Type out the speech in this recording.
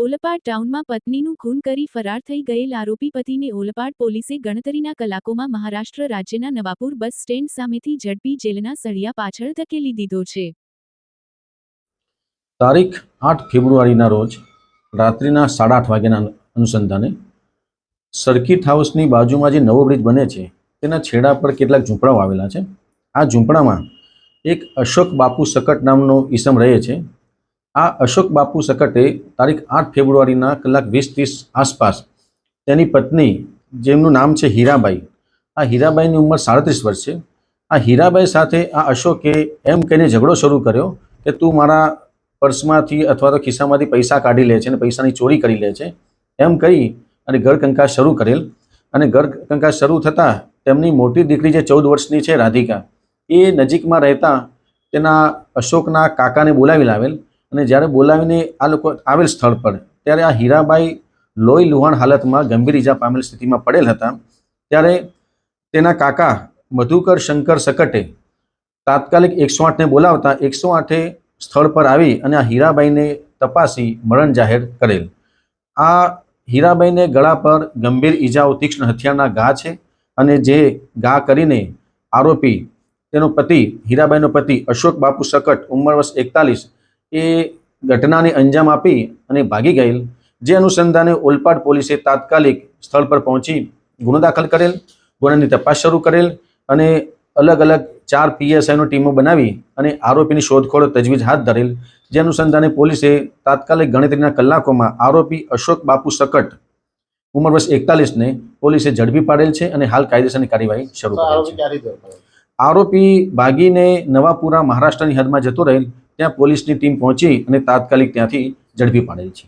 ઓલપાડ ટાઉનમાં પત્નીનું ખૂન કરી ફરાર થઈ ગયેલ આરોપી પતિને ઓલપાડ પોલીસે ગણતરીના કલાકોમાં મહારાષ્ટ્ર રાજ્યના નવાપુર બસ સ્ટેન્ડ સામેથી ઝડપી જેલના સળિયા પાછળ ધકેલી દીધો છે. તારીખ આઠ ફેબ્રુઆરીના રોજ રાત્રિના સાડા આઠ વાગ્યાના અનુસંધાને સર્કિટ હાઉસની બાજુમાં જે નવો બ્રિજ બને છે, તેના છેડા પર કેટલાક ઝૂંપડાઓ આવેલા છે. આ ઝૂંપડામાં એક અશોક બાપુ સકટ નામનો ઈસમ રહે છે. આ અશોક બાપુ સકટે તારીખ આઠ ફેબ્રુઆરીના કલાક વીસ ત્રીસ આસપાસ તેની પત્ની, જેમનું નામ છે હીરાબાઈ. આ હીરાબાઈની ઉંમર સાડત્રીસ વર્ષ છે. આ હીરાબાઈ સાથે આ અશોકે એમ કહીને ઝઘડો શરૂ કર્યો કે તું મારા પર્સમાંથી અથવા તો ખિસ્સામાંથી પૈસા કાઢી લે છે અને પૈસાની ચોરી કરી લે છે. એમ કહી અને ઘરકંકાસ શરૂ કરેલ. અને ઘર કંકાસ શરૂ થતાં તેમની મોટી દીકરી જે ચૌદ વર્ષની છે, રાધિકા, એ નજીકમાં રહેતા તેના અશોકના કાકાને બોલાવી લાવેલ. અને જ્યારે બોલાવીને આ લોકો આવેલ સ્થળ પર, ત્યારે આ હીરાબાઈ લોહી લુહાણ હાલતમાં ગંભીર ઈજા પામેલ સ્થિતિમાં પડેલ હતા. ત્યારે તેના કાકા મધુકર શંકર સકટે તાત્કાલિક એકસો આઠને બોલાવતા એકસો આઠે સ્થળ પર આવી અને આ હીરાબાઈને તપાસી મરણ જાહેર કરેલ. આ હીરાબાઈને ગળા પર ગંભીર ઈજાઓ, તીક્ષ્ણ હથિયારના ઘા છે અને જે ઘા કરીને આરોપી તેનો પતિ, હીરાબાઈનો પતિ અશોક બાપુ સકટ, ઉંમર વર્ષ એકતાલીસ એ ઘટનાને અંજામ આપી અને ભાગી ગયેલ. જે અનુસંધાને ઓલપાડ પોલીસે તાત્કાલિક સ્થળ પર પહોંચી ગુનો દાખલ કરેલ ગુનાની તપાસ શરૂ કરેલ અને અલગ અલગ ચાર પીએસઆઈનો ટીમો બનાવી અને આરોપીની શોધખોળ તજવીજ હાથ ધરેલ. જે અનુસંધાને પોલીસે તાત્કાલિક ગણતરીના કલાકોમાં આરોપી અશોક બાપુ સકટ ઉંમર વર્ષ એકતાલીસને પોલીસે ઝડપી પાડેલ છે અને હાલ કાયદેસરની કાર્યવાહી શરૂ કરી છે. આરોપી ભાગીને નવાપુરા મહારાષ્ટ્રની હદમાં જતો રહેલ. ત્યાં પોલીસની ટીમ પહોંચી અને તાત્કાલિક ત્યાંથી ઝડપી પાડેલ છે.